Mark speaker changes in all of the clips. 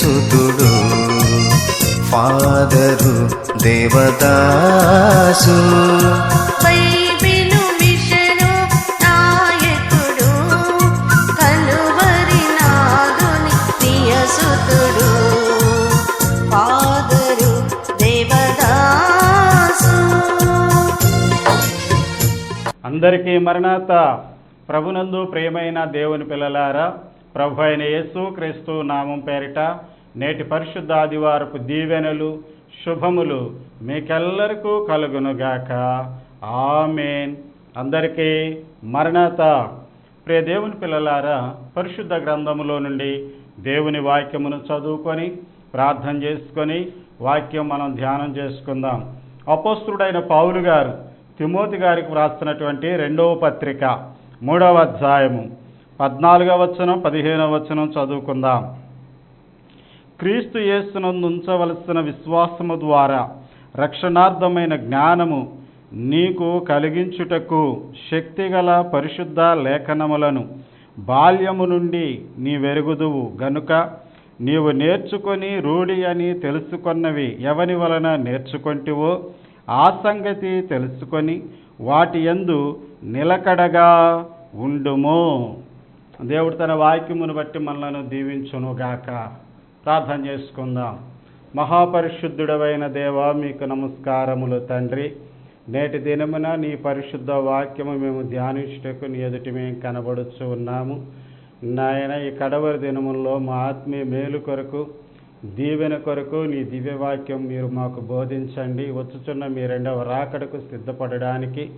Speaker 1: ప్రియసుతుడు father Devadasu.
Speaker 2: అందరికీ మరణాత. ప్రభునందు ప్రియమైన దేవుని పిల్లలారా ప్రభు అయిన యేసు క్రీస్తు నామం పేరిట నేటి పరిశుద్ధ ఆదివారపు దీవెనలు శుభములు మీకెల్లరికూ కలుగునుగాక. ఆమెన్. అందరికీ మరణత. ప్రియ దేవుని పిల్లలారా పరిశుద్ధ గ్రంథములో నుండి దేవుని వాక్యమును చదువుకొని ప్రార్థన చేసుకొని వాక్యం మనం ధ్యానం చేసుకుందాం. అపోస్తుడైన పౌలు గారు తిమోతి గారికి వ్రాస్తున్నటువంటి రెండవ పత్రిక మూడవ అధ్యాయము. పద్నాలుగవ వచనం పదిహేనవ వచనం చదువుకుందాం. క్రీస్తు యేసునందు ఉంచవలసిన విశ్వాసము ద్వారా రక్షణార్థమైన జ్ఞానము నీకు కలిగించుటకు శక్తిగల పరిశుద్ధ లేఖనములను బాల్యము నుండి నీ వెరుగుదువు గనుక నీవు నేర్చుకొని రూఢి అని తెలుసుకొన్నవి ఎవని వలన నేర్చుకొంటివో ఆ సంగతి తెలుసుకొని వాటి యందు నిలకడగా ఉండుము. దేవుడు తన వాక్యమును బట్టి మనలను దీవించునుగాక. ప్రార్థన చేసుకుందాం. మహాపరిశుద్ధుడవైన దేవా మీకు నమస్కారములు తండ్రి. నేటి దినమున నీ పరిశుద్ధ వాక్యము మేము ధ్యానించుటకు నీ ఎదుటి మేము కనబడుచు ఉన్నాము. నాయన ఈ కడవరి దినముల్లో మా ఆత్మీయ మేలు కొరకు దీవెన కొరకు నీ దివ్య వాక్యం మీరు మాకు బోధించండి. వచ్చుచున్న మీ రెండవ రాకడకు సిద్ధపడడానికి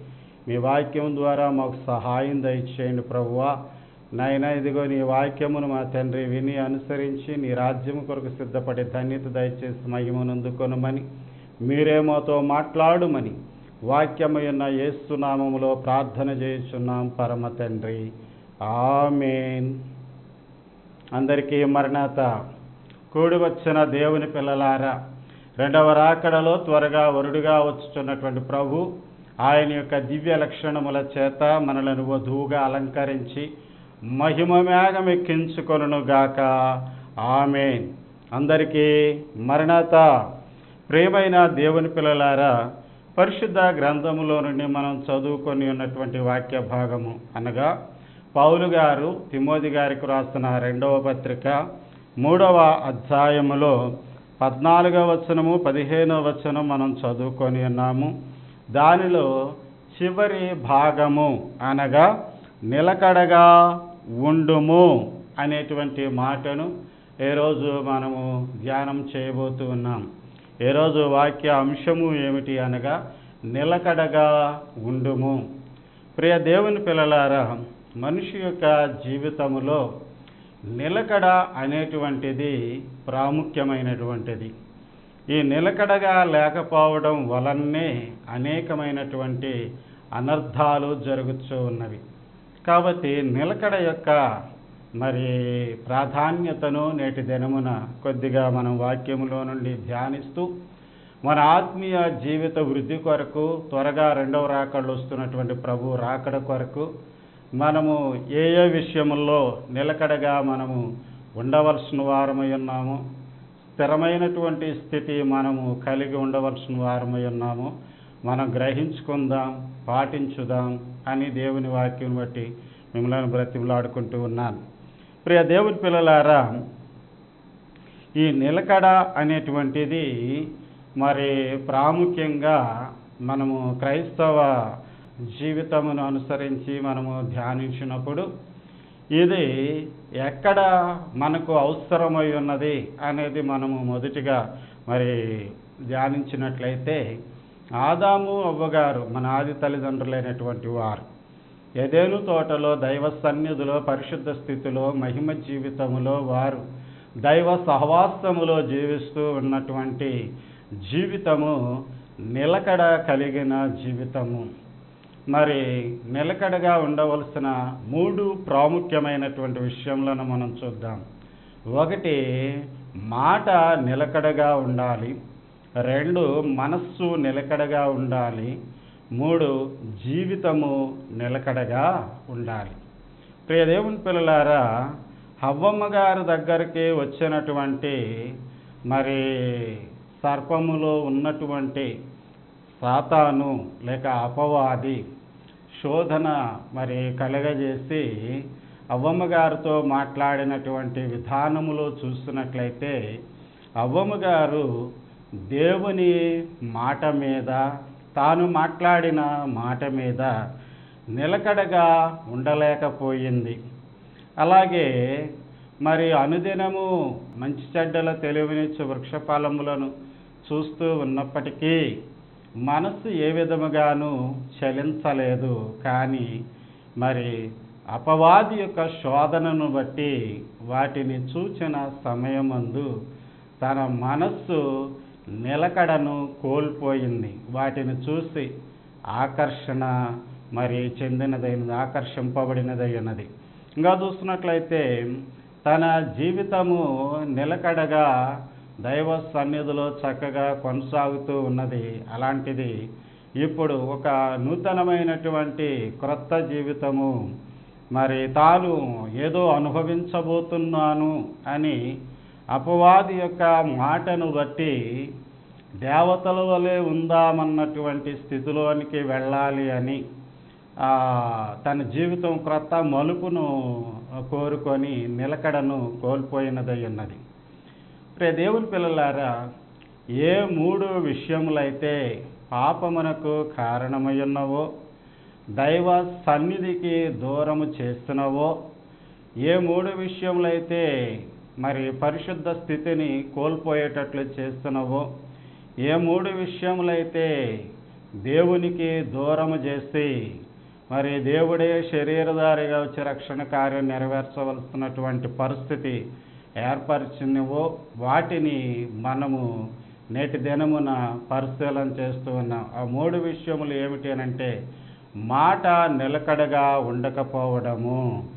Speaker 2: మీ వాక్యం ద్వారా మాకు సహాయం దయచేయండి ప్రభువా. నాయన ఇదిగో నీ వాక్యమును మా తండ్రి విని అనుసరించి నీ రాజ్యము కొరకు సిద్ధపడి ధన్యత దయచేసి మహిమనందుకొనమని మీరే మాతో మాట్లాడుమని వాక్యమైన ఏసునామములో ప్రార్థన చేయుచున్నాం పరమ తండ్రి. ఆమెన్. అందరికీ మరణాత. కూడి వచ్చిన దేవుని పిల్లలారా రెండవ రాకడలో త్వరగా వరుడుగా వచ్చుచున్నటువంటి ప్రభు ఆయన యొక్క దివ్య లక్షణముల చేత మనలను వధువుగా అలంకరించి మహిమ మేఘమెక్కించుకొనుగాక గాక. అందరికీ మరణత. ప్రేమైన దేవుని పిల్లలారా పరిశుద్ధ గ్రంథములో నుండి మనం చదువుకొని ఉన్నటువంటి వాక్య భాగము అనగా పౌలు గారు తిమోది గారికి రాస్తున్న రెండవ పత్రిక మూడవ అధ్యాయములో పద్నాలుగవ వచనము పదిహేనవ వచనం మనం చదువుకొని ఉన్నాము. దానిలో చివరి భాగము అనగా నిలకడగా ఉండుము అనేటువంటి మాటను ఈరోజు మనము ధ్యానం చేయబోతూ ఉన్నాం. ఈరోజు వాక్య అంశము ఏమిటి అనగా నిలకడగా ఉండుము. ప్రియ దేవుని పిల్లలారా మనిషి యొక్క జీవితములో నిలకడ అనేటువంటిది ప్రాముఖ్యమైనటువంటిది. ఈ నిలకడగా లేకపోవడం వలనే అనేకమైనటువంటి అనర్థాలు జరుగుతూ ఉన్నవి. కాబట్టి నిలకడ యొక్క మరి ప్రాధాన్యతను నేటి దినమున కొద్దిగా మనం వాక్యములో నుండి ధ్యానిస్తూ మన ఆత్మీయ జీవిత వృద్ధి కొరకు త్వరగా రెండవ రాకళ్ళు వస్తున్నటువంటి ప్రభు రాకడ కొరకు మనము ఏ ఏ విషయముల్లో నిలకడగా మనము ఉండవలసిన వారమై ఉన్నాము స్థిరమైనటువంటి స్థితి మనము కలిగి ఉండవలసిన వారమై ఉన్నాము మనం గ్రహించుకుందాం పాటించుదాం అని దేవుని వాక్యం బట్టి మిమ్మల్ని బ్రతిమలాడుకుంటూ ఉన్నాను. ప్రియ దేవుని పిల్లలారా ఈ నిలకడ అనేటువంటిది మరి ప్రాముఖ్యంగా మనము క్రైస్తవ జీవితమును అనుసరించి మనము ధ్యానించినప్పుడు ఇది ఎక్కడ మనకు అవసరమై ఉన్నది అనేది మనము మొదటిగా మరి ధ్యానించినట్లయితే ఆదాము అవ్వగారు మన ఆది తల్లిదండ్రులైనటువంటి వారు. ఎదేను తోటలో దైవ సన్నిధిలో పరిశుద్ధ స్థితిలో మహిమ జీవితములో వారు దైవ సహవాసములో జీవిస్తూ ఉన్నటువంటి జీవితము నిలకడ కలిగిన జీవితము. మరి నిలకడగా ఉండవలసిన మూడు ప్రాముఖ్యమైనటువంటి విషయములను మనం చూద్దాం. ఒకటి మాట నిలకడగా ఉండాలి. రెండు మనస్సు నిలకడగా ఉండాలి. మూడు జీవితము నిలకడగా ఉండాలి. ప్రియదేవుని పిల్లలారా హవ్వమ్మ గారి దగ్గరికి వచ్చినటువంటి మరి సర్పములో ఉన్నటువంటి సాతాను లేక అపవాది శోధన మరి కలగజేసి అవ్వమ్మ గారితో మాట్లాడినటువంటి విధానములో చూస్తున్నట్లయితే అవ్వమ్మ గారు దేవుని మాట మీద తాను మాట్లాడిన మాట మీద నిలకడగా ఉండలేకపోయింది. అలాగే మరి అనుదినము మంచి చెడ్డల తెలివినిచ్చు వృక్షపాలములను చూస్తూ ఉన్నప్పటికీ మనస్సు ఏ విధముగాను చలించలేదు. కానీ మరి అపవాది యొక్క శోధనను బట్టి వాటిని చూచిన సమయమందు తన మనస్సు నిలకడను కోల్పోయింది. వాటిని చూసి ఆకర్షణ మరి చెందినదైనది ఆకర్షింపబడినదైనది. ఇంకా చూస్తున్నట్లయితే తన జీవితము నిలకడగా దైవ సన్నిధిలో చక్కగా కొనసాగుతూ ఉన్నది. అలాంటిది ఇప్పుడు ఒక నూతనమైనటువంటి క్రొత్త జీవితము మరి తాను ఏదో అనుభవించబోతున్నాను అని అపవాది యొక్క మాటను బట్టి దేవతల వలె ఉందామన్నటువంటి స్థితిలోనికి వెళ్ళాలి అని తన జీవితం క్రొత్త మలుపును కోరుకొని నిలకడను కోల్పోయినదై ఉన్నది. ప్రియ దేవుని పిల్లలారా ఏ మూడు విషయములైతే పాపమునకు కారణమై ఉన్నవో దైవ సన్నిధికి దూరము చేస్తున్నవో ఏ మూడు విషయములైతే మరి పరిశుద్ధ స్థితిని కోల్పోయేటట్లు చేస్తున్నవో? ఏ మూడు విషయములైతే దేవునికి దూరము చేసి మరి దేవుడే శరీరధారిగా వచ్చి రక్షణ కార్యం నెరవేర్చవలసినటువంటి పరిస్థితి ఏర్పరిచినవో వాటిని మనము నేటి దినమున పరిశీలన చేస్తూ ఉన్నాం. ఆ మూడు విషయములు ఏమిటి అనంటే మాట నిలకడగా ఉండకపోవడము.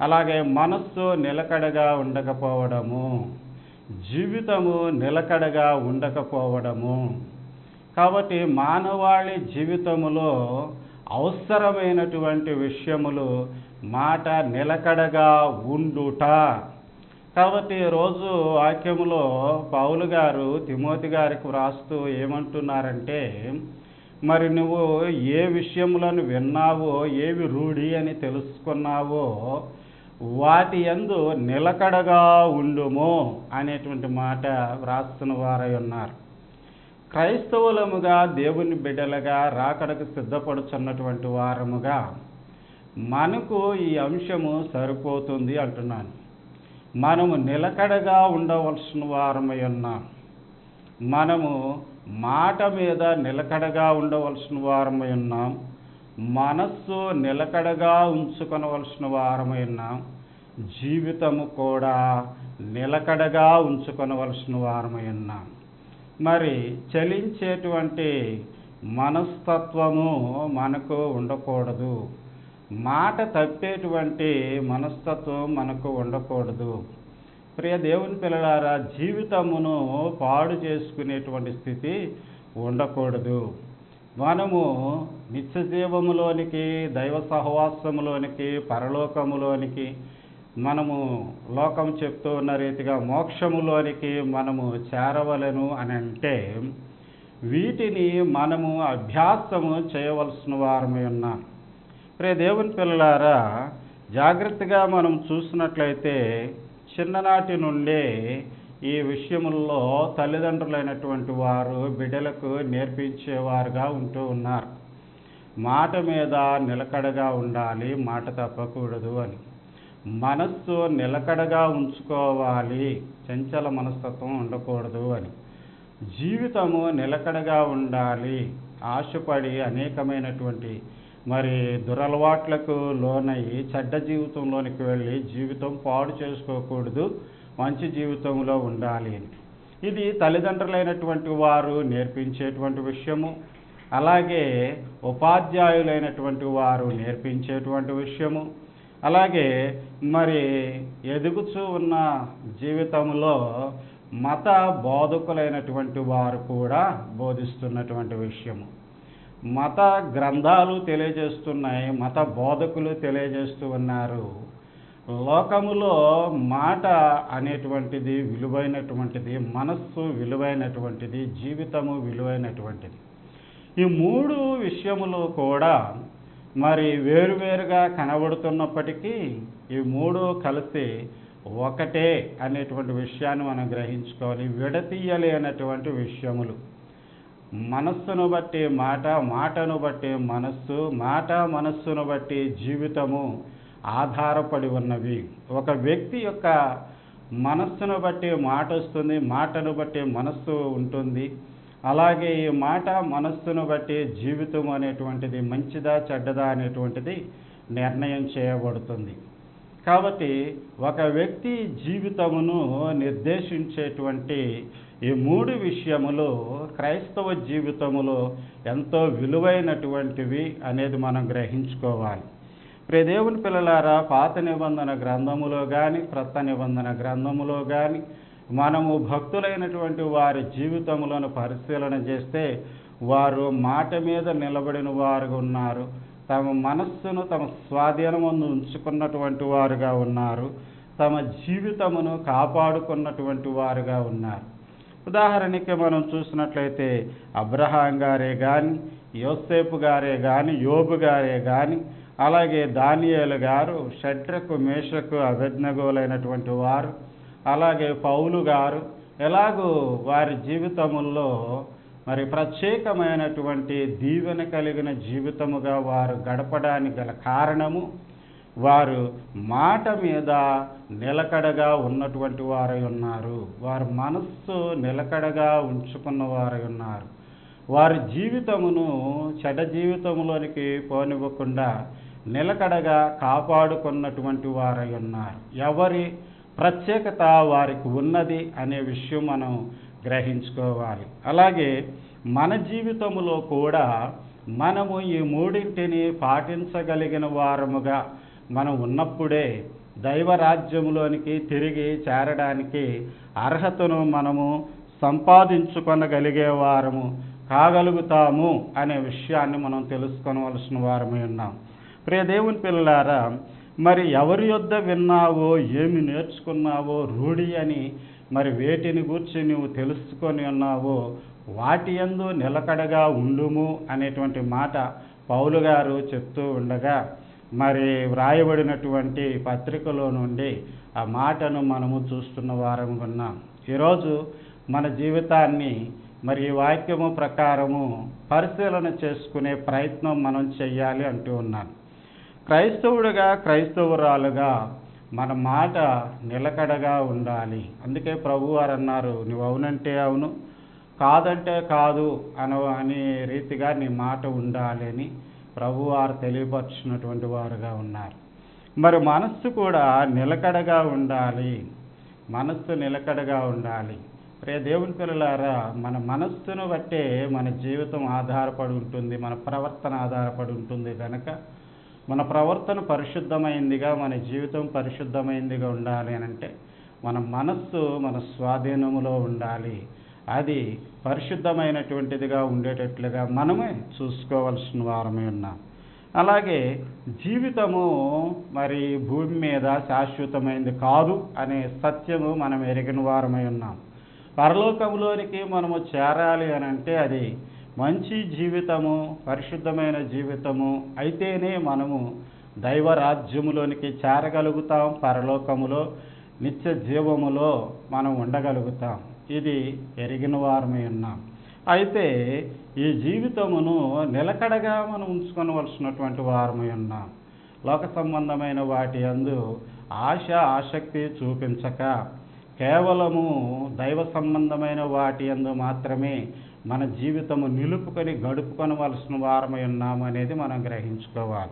Speaker 2: అలాగే మనస్సు నిలకడగా ఉండకపోవడము జీవితము నిలకడగా ఉండకపోవడము. కాబట్టి మానవాళి జీవితములో అవసరమైనటువంటి విషయములు మాట నిలకడగా ఉండుట. కాబట్టి రోజు వాక్యములో పౌలు గారు తిమోతి గారికి వ్రాస్తూ ఏమంటున్నారంటే మరి నువ్వు ఏ విషయములను విన్నావో ఏవి రూఢి అని తెలుసుకున్నావో వాటి యందు నిలకడగా ఉండుము అనేటువంటి మాట వ్రాస్తున్న వారై ఉన్నారు. క్రైస్తవులముగా దేవుని బిడ్డలుగా రాకడకు సిద్ధపడుచున్నటువంటి వారముగా మనకు ఈ అంశము సరిపోతుంది అంటున్నాను. మనము నిలకడగా ఉండవలసిన వారమై ఉన్నాం. మనము మాట మీద నిలకడగా ఉండవలసిన వారమై ఉన్నాం. మనస్సు నిలకడగా ఉంచుకొనవలసిన వారమైన జీవితము కూడా నిలకడగా ఉంచుకొనవలసిన వారమైన. మరి చలించేటువంటి మనస్తత్వము మనకు ఉండకూడదు. మాట తప్పేటువంటి మనస్తత్వం మనకు ఉండకూడదు. ప్రియ దేవుని పిల్లలారా జీవితమును పాడు చేసుకునేటువంటి స్థితి ఉండకూడదు. మనము నిత్యజీవములోనికి దైవ సహవాసములోనికి పరలోకములోనికి మనము లోకం చెప్తూ ఉన్న రీతిగా మోక్షములోనికి మనము చేరవలను అని అంటే వీటిని మనము అభ్యాసము చేయవలసిన వారమై ఉన్నాం. ప్రియ దేవుని పిల్లలారా జాగ్రత్తగా మనం చూసినట్లయితే చిన్ననాటి నుండే ఈ విషయముల్లో తల్లిదండ్రులైనటువంటి వారు బిడ్డలకు నేర్పించేవారుగా ఉంటూ ఉన్నారు. మాట మీద నిలకడగా ఉండాలి మాట తప్పకూడదు అని. మనస్సు నిలకడగా ఉంచుకోవాలి చంచల మనస్తత్వం ఉండకూడదు అని. జీవితము నిలకడగా ఉండాలి ఆశపడి అనేకమైనటువంటి మరి దురలవాట్లకు లోనయ్యి చెడ్డ జీవితంలోనికి వెళ్ళి జీవితం పాడు చేసుకోకూడదు మంచి జీవితంలో ఉండాలి అని. ఇది తల్లిదండ్రులైనటువంటి వారు నేర్పించేటువంటి విషయము. అలాగే ఉపాధ్యాయులైనటువంటి వారు నేర్పించేటువంటి విషయము. అలాగే మరి ఎదుగుచూ ఉన్న జీవితంలో మత బోధకులైనటువంటి వారు కూడా బోధిస్తున్నటువంటి విషయము. మత గ్రంథాలు తెలియజేస్తున్నాయి మత బోధకులు తెలియజేస్తూ ఉన్నారు. లోకములో మాట అనేటువంటిది విలువైనటువంటిది మనస్సు విలువైనటువంటిది జీవితము విలువైనటువంటిది. ఈ మూడు విషయములు కూడా మరి వేరువేరుగా కనబడుతున్నప్పటికీ ఈ మూడు కలిసి ఒకటే అనేటువంటి విషయాన్ని మనం గ్రహించుకోవాలి. విడతీయలేనటువంటి విషయములు. మనస్సును బట్టి మాట మాటను బట్టి మనస్సు మాట మనస్సును బట్టి జీవితము ఆధారపడి ఉన్నవి. ఒక వ్యక్తి యొక్క మనస్సును బట్టి మాట వస్తుంది మాటను బట్టి మనస్సు ఉంటుంది. అలాగే ఈ మాట మనస్సును బట్టి జీవితం అనేటువంటిది మంచిదా చెడ్డదా అనేటువంటిది నిర్ణయం చేయబడుతుంది. కాబట్టి ఒక వ్యక్తి జీవితమును నిర్దేశించేటువంటి ఈ మూడు విషయములు క్రైస్తవ జీవితములో ఎంతో విలువైనటువంటివి అనేది మనం గ్రహించుకోవాలి. ప్రదేవుని పిల్లలారా పాత నిబంధన గ్రంథములో కానీ క్రొత్త నిబంధన గ్రంథములో కానీ మనము భక్తులైనటువంటి వారి జీవితములను పరిశీలన చేస్తే వారు మాట మీద నిలబడిన వారుగా ఉన్నారు. తమ మనస్సును తమ స్వాధీనమందు ఉంచుకున్నటువంటి వారుగా ఉన్నారు. తమ జీవితమును కాపాడుకున్నటువంటి వారుగా ఉన్నారు. ఉదాహరణకి మనం చూసినట్లయితే అబ్రహాం గారే కానీ యోసేపు గారే కానీ యోబు గారే కానీ అలాగే దానియేలు గారు షడ్రకు మేషకు అభిజ్ఞగోలైనటువంటి వారు అలాగే పౌలు గారు ఎలాగూ వారి జీవితముల్లో మరి ప్రత్యేకమైనటువంటి దీవెన కలిగిన జీవితముగా వారు గడపడానికి గల కారణము వారు మాట మీద నిలకడగా ఉన్నటువంటి వారై ఉన్నారు. వారి మనస్సు నిలకడగా ఉంచుకున్న వారై ఉన్నారు. వారి జీవితమును చెడ్డ జీవితంలోనికి పోనివ్వకుండా నిలకడగా కాపాడుకున్నటువంటి వారై ఉన్నారు. ఎవరి ప్రత్యేకత వారికి ఉన్నది అనే విషయం మనం గ్రహించుకోవాలి. అలాగే మన జీవితంలో కూడా మనము ఈ మూడింటిని పాటించగలిగిన వారముగా మనం ఉన్నప్పుడే దైవ రాజ్యములోనికి తిరిగి చేరడానికి అర్హతను మనము సంపాదించుకొనగలిగే వారము కాగలుగుతాము అనే విషయాన్ని మనం తెలుసుకోవలసిన వారమై ఉన్నాం. ప్రియ దేవుని పిల్లలారా మరి ఎవరి యొద్ద విన్నావో ఏమి నేర్చుకున్నావో రూఢి అని మరి వేటిని గూర్చి నువ్వు తెలుసుకొని ఉన్నావో వాటి ఎందు నిలకడగా ఉండుము అనేటువంటి మాట పౌలు గారు చెప్తూ ఉండగా మరి వ్రాయబడినటువంటి పత్రికలో నుండి ఆ మాటను మనము చూస్తున్న వారం ఉన్నాం. ఈరోజు మన జీవితాన్ని మరి ఈ వాక్యము ప్రకారము పరిశీలన చేసుకునే ప్రయత్నం మనం చెయ్యాలి అంటూ ఉన్నాను. క్రైస్తవుడుగా క్రైస్తవురాలుగా మన మాట నిలకడగా ఉండాలి. అందుకే ప్రభువారు అన్నారు నువ్వు అవునంటే అవును కాదంటే కాదు అన అనే రీతిగా నీ మాట ఉండాలి అని ప్రభువారు తెలియపరిచినటువంటి వారుగా ఉన్నారు. మరి మనస్సు కూడా నిలకడగా ఉండాలి. మనస్సు నిలకడగా ఉండాలి. రే దేవుని పిల్లలారా మన మనస్సును బట్టే మన జీవితం ఆధారపడి ఉంటుంది మన ప్రవర్తన ఆధారపడి ఉంటుంది కనుక మన ప్రవర్తన పరిశుద్ధమైందిగా మన జీవితం పరిశుద్ధమైందిగా ఉండాలి అని అంటే మన మనస్సు మన స్వాధీనములో ఉండాలి. అది పరిశుద్ధమైనటువంటిదిగా ఉండేటట్లుగా మనమే చూసుకోవాల్సిన వారమే ఉన్నాం. అలాగే జీవితము మరి భూమి మీద శాశ్వతమైంది కాదు అనే సత్యము మనం ఎరిగిన వారమై ఉన్నాం. పరలోకంలోనికి మనము చేరాలి అని అంటే అది మంచి జీవితము పరిశుద్ధమైన జీవితము అయితేనే మనము దైవ రాజ్యములోనికి చేరగలుగుతాం పరలోకములో నిత్య జీవములో మనం ఉండగలుగుతాం. ఇది ఎరిగిన వారమే ఉన్నాం. అయితే ఈ జీవితమును నిలకడగా మనం ఉంచుకొనవలసినటువంటి వారమై ఉన్నాం. లోక సంబంధమైన వాటి అందు ఆశ ఆసక్తి చూపించక కేవలము దైవ సంబంధమైన వాటి అందు మాత్రమే మన జీవితము నిలుపుకొని గడుపుకొనవలసిన వారమై ఉన్నాము అనేది మనం గ్రహించుకోవాలి.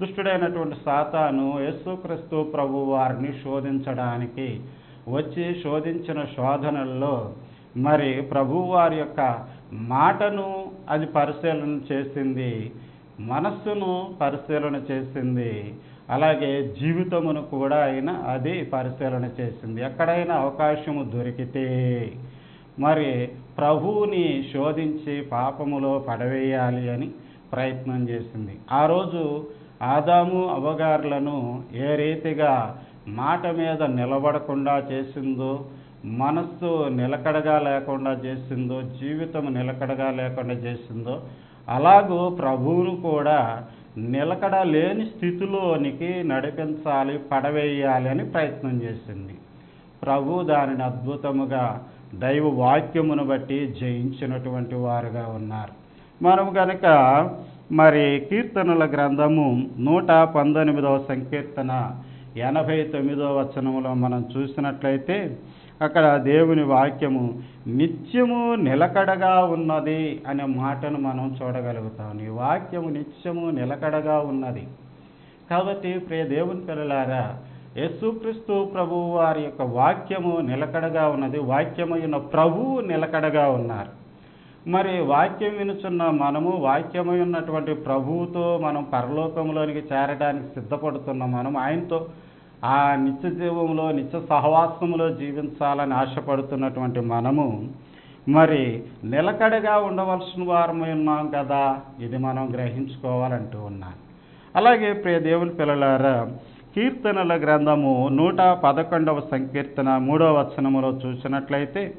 Speaker 2: దుష్టుడైనటువంటి సాతాను యేసుక్రీస్తు ప్రభు వారిని శోధించడానికి వచ్చి శోధించిన శోధనల్లో మరి ప్రభువారి యొక్క మాటను అది పరిశీలన చేసింది మనస్సును పరిశీలన చేసింది అలాగే జీవితమును కూడా అయినా అది పరిశీలన చేసింది. ఎక్కడైనా అవకాశము దొరికితే మరి ప్రభువుని శోధించి పాపములో పడవేయాలి అని ప్రయత్నం చేసింది. ఆ రోజు ఆదాము అవగారులను ఏ రీతిగా మాట మీద నిలబడకుండా చేసిందో మనస్సు నిలకడగా లేకుండా చేసిందో జీవితం నిలకడగా లేకుండా చేసిందో అలాగూ ప్రభువును కూడా నిలకడ లేని స్థితిలోనికి నడిపించాలి పడవేయాలి అని ప్రయత్నం చేసింది. ప్రభు దానిని అద్భుతముగా దైవ వాక్యమును బట్టి జయించినటువంటి వారుగా ఉన్నారు. మనం కనుక మరి కీర్తనల గ్రంథము నూట పంతొమ్మిదవ సంకీర్తన ఎనభై తొమ్మిదవ వచనములో మనం చూసినట్లయితే అక్కడ దేవుని వాక్యము నిత్యము నిలకడగా ఉన్నది అనే మాటను మనం చూడగలుగుతాం. ఈ వాక్యము నిత్యము నిలకడగా ఉన్నది. కాబట్టి ప్రియ దేవుని పిల్లలారా యేసుక్రీస్తు ప్రభువు వారి యొక్క వాక్యము నిలకడగా ఉన్నది. వాక్యమైన ప్రభువు నిలకడగా ఉన్నారు. మరి వాక్యం వినుచున్న మనము వాక్యమై ఉన్నటువంటి ప్రభువుతో మనం పరలోకంలోనికి చేరడానికి సిద్ధపడుతున్న మనం ఆయనతో ఆ నిత్య జీవంలో నిత్య సహవాసములో జీవించాలని ఆశపడుతున్నటువంటి మనము మరి నిలకడగా ఉండవలసిన వారమై ఉన్నాం కదా ఇది మనం గ్రహించుకోవాలంటూ ఉన్నాను. అలాగే ప్రియ దేవుని పిల్లలారా కీర్తనల గ్రంథము నూట పదకొండవ సంకీర్తన మూడవ వచనములో చూసినట్లయితే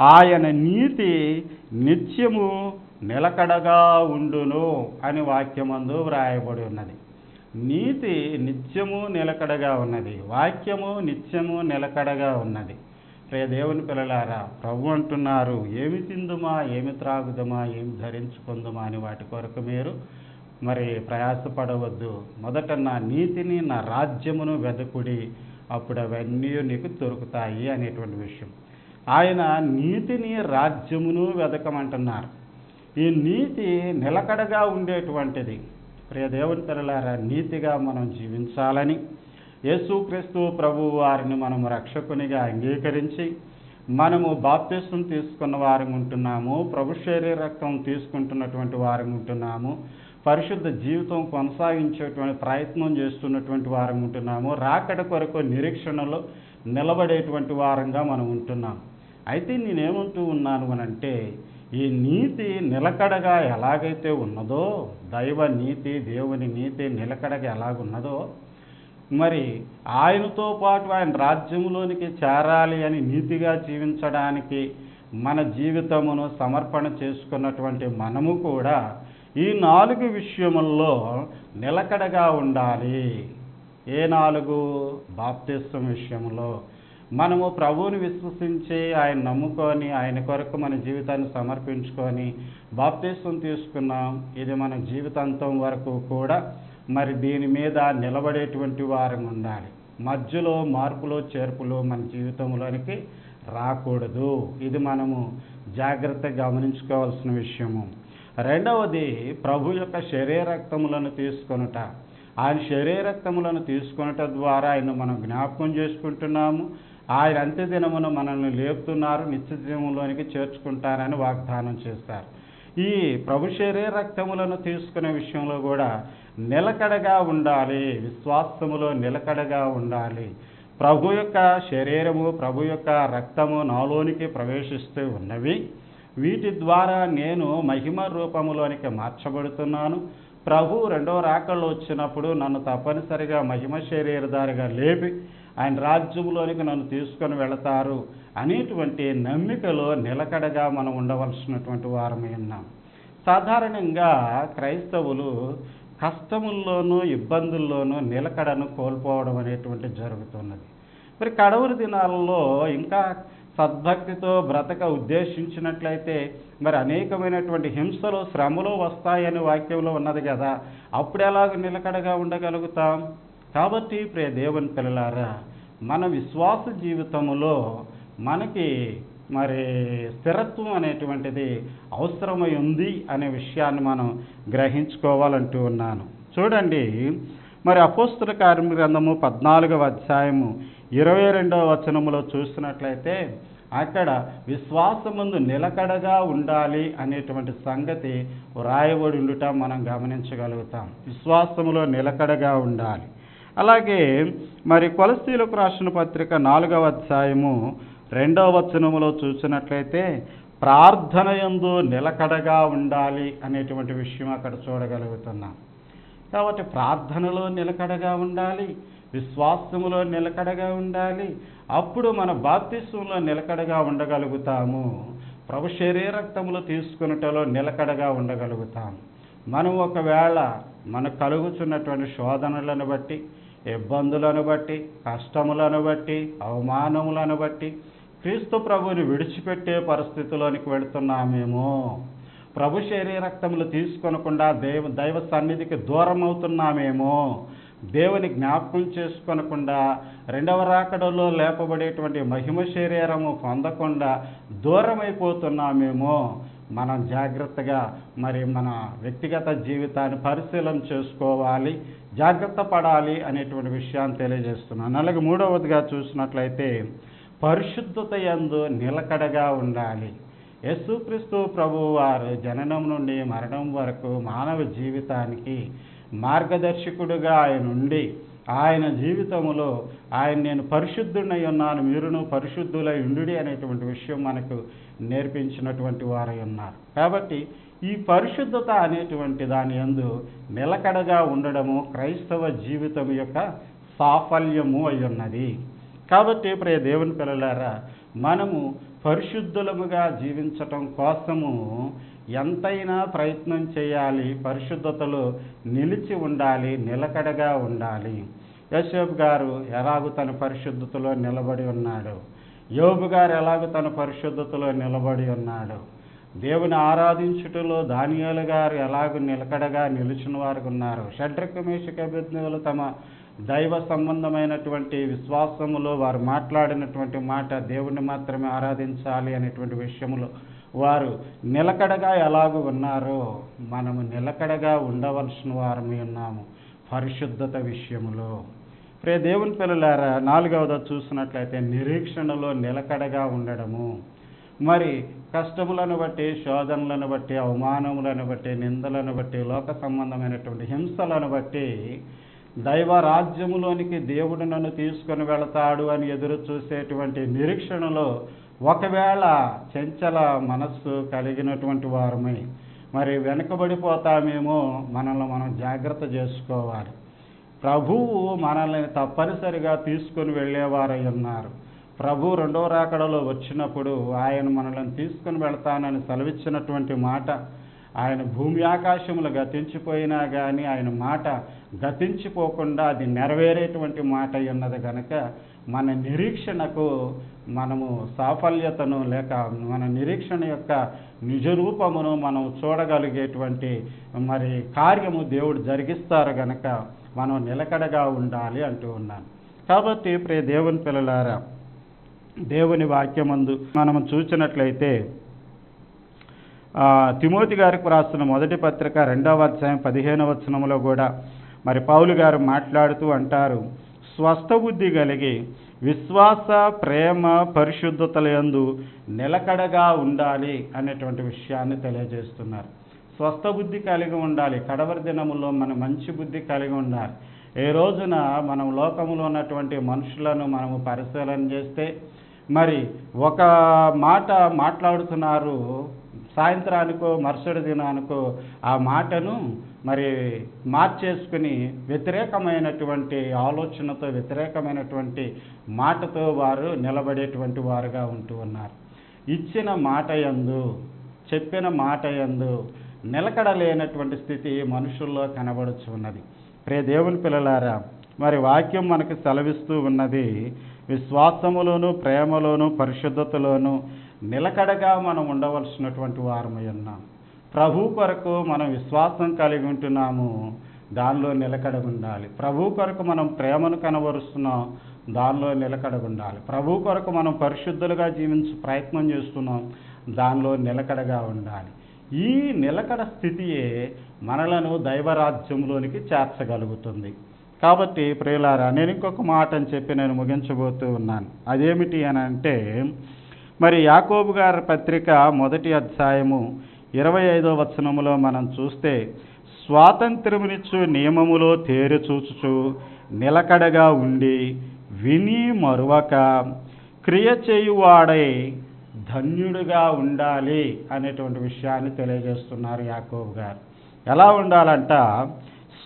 Speaker 2: ఆయన నీతి నిత్యము నిలకడగా ఉండును అని వాక్యమందు వ్రాయబడి ఉన్నది. నీతి నిత్యము నిలకడగా ఉన్నది. వాక్యము నిత్యము నిలకడగా ఉన్నది. రే దేవుని పిల్లలారా ప్రభు అంటున్నారు ఏమి తిందుమా? ఏమి త్రాగుదమా? ఏమి ధరించుకుందుమా? అని వాటి కొరకు మీరు మరి ప్రయాసపడవద్దు. మొదట నా నీతిని నా రాజ్యమును వెదకుడి. అప్పుడు అవన్నీ నీకు దొరుకుతాయి అనేటువంటి విషయం. ఆయన నీతిని రాజ్యమును వెదకమంటున్నారు. ఈ నీతి నిలకడగా ఉండేటువంటిది. ప్రియ దేవుని నీతిగా మనం జీవించాలని యేసుక్రీస్తు ప్రభు వారిని మనం రక్షకునిగా అంగీకరించి మనము బాప్తిస్తం తీసుకున్న వారం ఉంటున్నాము ప్రభు శరీర రక్తం తీసుకుంటున్నటువంటి వారం ఉంటున్నాము పరిశుద్ధ జీవితం కొనసాగించేటువంటి ప్రయత్నం చేస్తున్నటువంటి వారం ఉంటున్నాము. రాకడ కొరకు నిరీక్షణలో నిలబడేటువంటి వారంగా మనం ఉంటున్నాం అయితే నేనేమంటూ ఉన్నాను అని అంటే ఈ నీతి నిలకడగా ఎలాగైతే ఉన్నదో దైవ నీతి దేవుని నీతి నిలకడగా ఎలాగున్నదో మరి ఆయనతో పాటు ఆయన రాజ్యంలోనికి చేరాలి అని నీతిగా జీవించడానికి మన జీవితమును సమర్పణ చేసుకున్నటువంటి మనము కూడా ఈ నాలుగు విషయముల్లో నిలకడగా ఉండాలి. ఏ నాలుగు? బాప్తిస్వం విషయంలో మనము ప్రభువుని విశ్వసించి ఆయన నమ్ముకొని ఆయన కొరకు మన జీవితాన్ని సమర్పించుకొని బాప్తిస్వం తీసుకున్నాం. ఇది మన జీవితాంతం వరకు కూడా మరి దీని మీద నిలబడేటువంటి వారం ఉండాలి. మధ్యలో మార్పులు చేర్పులు మన జీవితంలోనికి రాకూడదు. ఇది మనము జాగ్రత్తగా గమనించుకోవాల్సిన విషయము. రెండవది ప్రభు యొక్క శరీరక్తములను తీసుకొనుట. ఆయన శరీరక్తములను తీసుకొనుట ద్వారా ఆయన మనం జ్ఞాపకం చేసుకుంటున్నాము. ఆయన అంత్యదినమున మనల్ని లేపుతున్నారు నిత్యదినంలోనికి చేర్చుకుంటారని వాగ్దానం చేశారు ఈ ప్రభు శరీర రక్తములను తీసుకునే విషయంలో కూడా నిలకడగా ఉండాలి విశ్వాసములో నిలకడగా ఉండాలి. ప్రభు యొక్క శరీరము ప్రభు యొక్క రక్తము నాలోనికి ప్రవేశిస్తూ ఉన్నవి. వీటి ద్వారా నేను మహిమ రూపములోనికి మార్చబడుతున్నాను. ప్రభు రెండో రాకళ్ళు వచ్చినప్పుడు నన్ను తప్పనిసరిగా మహిమ శరీరధారిగా లేపి ఆయన రాజ్యంలోనికి నన్ను తీసుకొని వెళతారు అనేటువంటి నమ్మికలో నిలకడగా మనం ఉండవలసినటువంటి వారమై ఉన్నాం. సాధారణంగా క్రైస్తవులు కష్టముల్లోనూ ఇబ్బందుల్లోనూ నిలకడను కోల్పోవడం అనేటువంటి జరుగుతున్నది. మరి కడవరి దినాలలో ఇంకా సద్భక్తితో బ్రతక ఉద్దేశించినట్లయితే మరి అనేకమైనటువంటి హింసలు శ్రమలు వస్తాయని వాక్యంలో ఉన్నది కదా. అప్పుడు ఎలాగ నిలకడగా ఉండగలుగుతాం? కాబట్టి ప్రియ దేవుని పిల్లలారా మన విశ్వాస జీవితములో మనకి మరి స్థిరత్వం అనేటువంటిది అవసరమై ఉంది అనే విషయాన్ని మనం గ్రహించుకోవాలంటూ ఉన్నాను. చూడండి మరి అపోస్తుల కార్మిక గ్రంథము పద్నాలుగవ అధ్యాయము ఇరవై రెండవ వచనములో చూసినట్లయితే అక్కడ విశ్వాసముందు నిలకడగా ఉండాలి అనేటువంటి సంగతి వ్రాయబడి ఉండుట మనం గమనించగలుగుతాం. విశ్వాసములో నిలకడగా ఉండాలి. అలాగే మరి కొలస్తీలకు రాసిన పత్రిక నాలుగవ అధ్యాయము రెండవ వచనములో చూసినట్లయితే ప్రార్థన యందు నిలకడగా ఉండాలి అనేటువంటి విషయం అక్కడ చూడగలుగుతున్నాం. కాబట్టి ప్రార్థనలో నిలకడగా ఉండాలి. విశ్వాసములో నిలకడగా ఉండాలి. అప్పుడు మన బాప్తిస్వంలో నిలకడగా ఉండగలుగుతాము. ప్రభు శరీరక్తములు తీసుకున్నటలో నిలకడగా ఉండగలుగుతాము. మనం ఒకవేళ మనకు కలుగుతున్నటువంటి శోధనలను బట్టి ఇబ్బందులను బట్టి కష్టములను బట్టి అవమానములను బట్టి క్రీస్తు ప్రభుని విడిచిపెట్టే పరిస్థితిలోనికి వెళుతున్నామేమో. ప్రభు శరీరక్తములు తీసుకొనకుండా దేవ దైవ సన్నిధికి దూరం అవుతున్నామేమో దేవుని జ్ఞాపకం చేసుకొనకుండా రెండవ రాకడలో లేపబడేటువంటి మహిమ శరీరము పొందకుండా దూరమైపోతున్నామేమో. మనం జాగ్రత్తగా మరి మన వ్యక్తిగత జీవితాన్ని పరిశీలన చేసుకోవాలి జాగ్రత్త పడాలి అనేటువంటి విషయాన్ని తెలియజేస్తున్నాను. అలాగే మూడవదిగా చూసినట్లయితే పరిశుద్ధత యందు నిలకడగా ఉండాలి. యేసుక్రీస్తు ప్రభువు వారు జననం నుండి మరణం వరకు మానవ జీవితానికి మార్గదర్శకుడుగా ఆయన ఉండి ఆయన జీవితములో ఆయన నేను పరిశుద్ధుడై ఉన్నాను మీరును పరిశుద్ధులై ఉండు అనేటువంటి విషయం మనకు నేర్పించినటువంటి వారై ఉన్నారు. కాబట్టి ఈ పరిశుద్ధత అనేటువంటి దాని యందు నిలకడగా ఉండడము క్రైస్తవ జీవితం యొక్క సాఫల్యము అయి ఉన్నది. కాబట్టి ప్రియ దేవుని పిల్లలారా మనము పరిశుద్ధులముగా జీవించటం కోసము ఎంతైనా ప్రయత్నం చేయాలి పరిశుద్ధతలో నిలిచి ఉండాలి నిలకడగా ఉండాలి. యశోబ్ గారు ఎలాగూ తన పరిశుద్ధతలో నిలబడి ఉన్నాడు? యోబు గారు ఎలాగూ తన పరిశుద్ధతలో నిలబడి ఉన్నాడు? దేవుని ఆరాధించుటలో దానియాలు గారు ఎలాగూ నిలకడగా నిలిచిన వారు ఉన్నారు? షడ్రక మేషకభిజ్ఞులు తమ దైవ సంబంధమైనటువంటి విశ్వాసములో వారు మాట్లాడినటువంటి మాట దేవుణ్ణి మాత్రమే ఆరాధించాలి అనేటువంటి విషయంలో వారు నిలకడగా ఎలాగూ ఉన్నారో మనము నిలకడగా ఉండవలసిన వారమై ఉన్నాము పరిశుద్ధత విషయములో. ప్రే దేవుని పిల్లలారా నాలుగవది చూసినట్లయితే నిరీక్షణలో నిలకడగా ఉండడము. మరి కష్టములను బట్టి శోధనలను బట్టి అవమానములను బట్టి నిందలను బట్టి లోక సంబంధమైనటువంటి హింసలను బట్టి దైవ రాజ్యములోనికి దేవుడు నన్ను తీసుకొని వెళతాడు అని ఎదురు చూసేటువంటి నిరీక్షణలో ఒకవేళ చంచల మనస్సు కలిగినటువంటి వారమై మరి వెనుకబడిపోతామేమో మనల్ని మనం జాగ్రత్త చేసుకోవాలి. ప్రభువు మనల్ని తప్పనిసరిగా తీసుకొని వెళ్ళేవారై ఉన్నారు. ప్రభు రెండో రాకడలో వచ్చినప్పుడు ఆయన మనల్ని తీసుకొని వెళ్తానని సెలవిచ్చినటువంటి మాట ఆయన భూమి ఆకాశములు గతించిపోయినా కానీ ఆయన మాట గతించిపోకుండా అది నెరవేరేటువంటి మాట ఉన్నది కనుక మన నిరీక్షణకు మనము సాఫల్యతను లేక మన నిరీక్షణ యొక్క నిజరూపమును మనం చూడగలిగేటువంటి మరి కార్యము దేవుడు జరిగిస్తారు గనక మనం నిలకడగా ఉండాలి అంటూ ఉన్నాను. కాబట్టి ప్రియ దేవుని పిల్లలారా దేవుని వాక్యమందు మనము చూసినట్లయితే తిమోతి గారికి రాస్తున్న మొదటి పత్రిక రెండవ అధ్యాయం పదిహేనవ వచనంలో కూడా మరి పౌలు గారు మాట్లాడుతూ అంటారు స్వస్థ బుద్ధి కలిగి విశ్వాస ప్రేమ పరిశుద్ధతల యందు నిలకడగా ఉండాలి అనేటువంటి విషయాన్ని తెలియజేస్తున్నారు. స్వస్థ బుద్ధి కలిగి ఉండాలి. కడవరి దినములో మన మంచి బుద్ధి కలిగి ఉండాలి. ఏ రోజున మనం లోకంలో ఉన్నటువంటి మనుషులను మనము పరిశీలన చేస్తే మరి ఒక మాట మాట్లాడుతున్నారు సాయంత్రానికో మరుసటి దినానికో ఆ మాటను మరి మార్చేసుకుని వ్యతిరేకమైనటువంటి ఆలోచనతో వ్యతిరేకమైనటువంటి మాటతో వారు నిలబడేటువంటి వారుగా ఉంటూ ఉన్నారు. ఇచ్చిన మాట యందు చెప్పిన మాట యందు నిలకడలేనటువంటి స్థితి మనుషుల్లో కనబడుచు ఉన్నది. దేవుని పిల్లలారా మరి వాక్యం మనకు సెలవిస్తూ ఉన్నది విశ్వాసములోను ప్రేమలోను పరిశుద్ధతలోను నిలకడగా మనం ఉండవలసినటువంటి వారమై ఉన్నాం ప్రభు కొరకు మనం విశ్వాసం కలిగి ఉంటున్నాము. దానిలో నిలకడ ఉండాలి. ప్రభు కొరకు మనం ప్రేమను కనబరుస్తున్నాం దానిలో నిలకడ ఉండాలి. ప్రభు కొరకు మనం పరిశుద్ధులుగా జీవించే ప్రయత్నం చేస్తున్నాం. దానిలో నిలకడగా ఉండాలి. ఈ నిలకడ స్థితియే మనలను దైవరాజ్యంలోనికి చేర్చగలుగుతుంది. కాబట్టి ప్రియులారా నేను ఇంకొక మాట అని చెప్పి నేను ముగించబోతూ ఉన్నాను. అదేమిటి అని అంటే మరి యాకోబు గారి పత్రిక మొదటి అధ్యాయము ఇరవై ఐదో వచనములో మనం చూస్తే స్వాతంత్రమునిచ్చు నియమములో తేరుచూచుచు నిలకడగా ఉండి విని మరువక క్రియ చేయువాడై ధన్యుడిగా ఉండాలి అనేటువంటి విషయాన్ని తెలియజేస్తున్నారు యాకోబు గారు. ఎలా ఉండాలంట?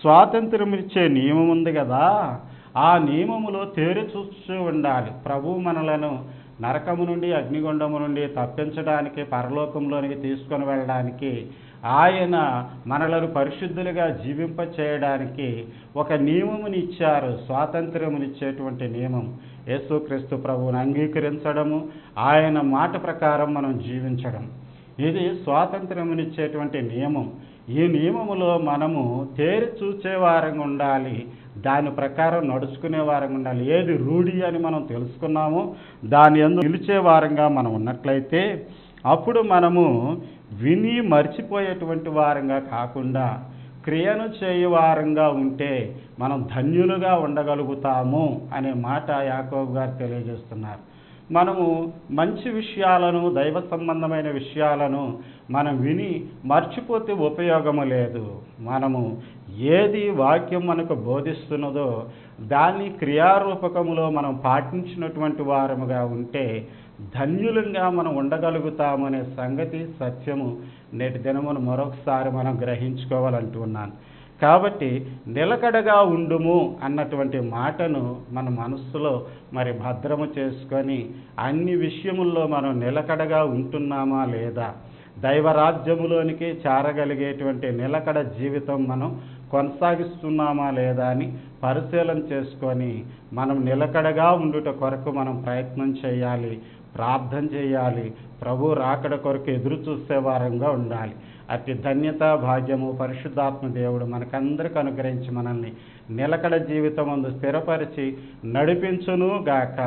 Speaker 2: స్వాతంత్రం ఇచ్చే నియమం ఉంది కదా ఆ నియమములో తేరి చూస్తూ ఉండాలి. ప్రభు మనలను నరకము నుండి అగ్నిగుండము నుండి తప్పించడానికి పరలోకంలోనికి తీసుకొని వెళ్ళడానికి ఆయన మనలను పరిశుద్ధులుగా జీవింప చేయడానికి ఒక నియమముని ఇచ్చారు స్వాతంత్ర్యమునిచ్చేటువంటి నియమం. యేసుక్రీస్తు ప్రభువును అంగీకరించడము ఆయన మాట ప్రకారం మనం జీవించడం. ఇది స్వాతంత్ర్యమునిచ్చేటువంటి నియమం. ఈ నియమములో మనము తేరి చూచేవారంగా ఉండాలి దాని ప్రకారం నడుచుకునే వారంగా ఉండాలి. ఏది రూఢి అని మనం తెలుసుకున్నామో దాని ఎందు నిలిచే వారంగా మనం ఉన్నట్లయితే అప్పుడు మనము విని మర్చిపోయేటువంటి వారంగా కాకుండా క్రియను చేయవారంగా ఉంటే మనం ధన్యులుగా ఉండగలుగుతాము అనే మాట యాకోబు గారు తెలియజేస్తున్నారు. మనము మంచి విషయాలను దైవ సంబంధమైన విషయాలను మనం విని మర్చిపోతే ఉపయోగము లేదు. మనము ఏది వాక్యం మనకు బోధిస్తున్నదో దాన్ని క్రియారూపకములో మనం పాటించినటువంటి వారముగా ఉంటే ధన్యులంగా మనం ఉండగలుగుతామనే సంగతి సత్యము. నేటి దినమును మరొకసారి మనం గ్రహించుకోవాలంటున్నాను కాబట్టి నిలకడగా ఉండుము అన్నటువంటి మాటను మన మనస్సులో మరి భద్రము చేసుకొని అన్ని విషయముల్లో మనం నిలకడగా ఉంటున్నామా లేదా? దైవరాజ్యములోనికి చేరగలిగేటువంటి నిలకడ జీవితం మనం కొనసాగిస్తున్నామా లేదా అని పరిశీలన చేసుకొని మనం నిలకడగా ఉండుట కొరకు మనం ప్రయత్నం చేయాలి. ప్రార్థన చేయాలి. ప్రభు రాకడ కొరకు ఎదురు చూసే వారంగా ఉండాలి. అతి ధన్యత భాగ్యము పరిశుద్ధాత్మ దేవుడు మనకందరికి అనుగ్రహించి మనల్ని నిలకడ జీవితం అందు స్థిరపరిచి నడిపించును గాక.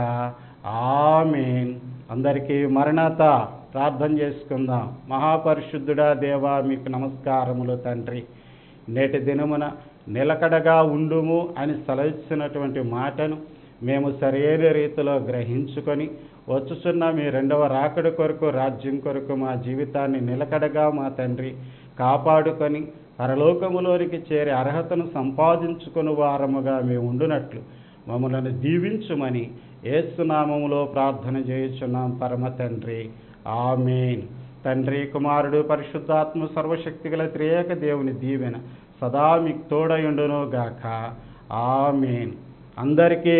Speaker 2: ఆమెన్. అందరికీ మరణత ప్రార్థన చేసుకుందాం. మహాపరిశుద్ధుడా దేవా మీకు నమస్కారములు తండ్రి. నేటి దినమున నిలకడగా ఉండుము అని సెలవిచ్చినటువంటి మాటను మేము సరైన రీతిలో గ్రహించుకొని వచ్చుచున్న మీ రెండవ రాకడ కొరకు రాజ్యం కొరకు మా జీవితాన్ని నిలకడగా మా తండ్రి కాపాడుకొని పరలోకములోనికి చేరే అర్హతను సంపాదించుకుని వారముగా మేము ఉండునట్లు మమ్మలను దీవించుమని ఏసునామములో ప్రార్థన చేయుచున్నాం. పరమ తండ్రి ఆమేన్. తండ్రి కుమారుడు పరిశుద్ధాత్మ సర్వశక్తి గల త్రియేక దేవుని దీవెన సదా మీకు తోడయుండును గాక ఆమేన్. అందరికీ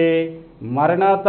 Speaker 2: మరణత.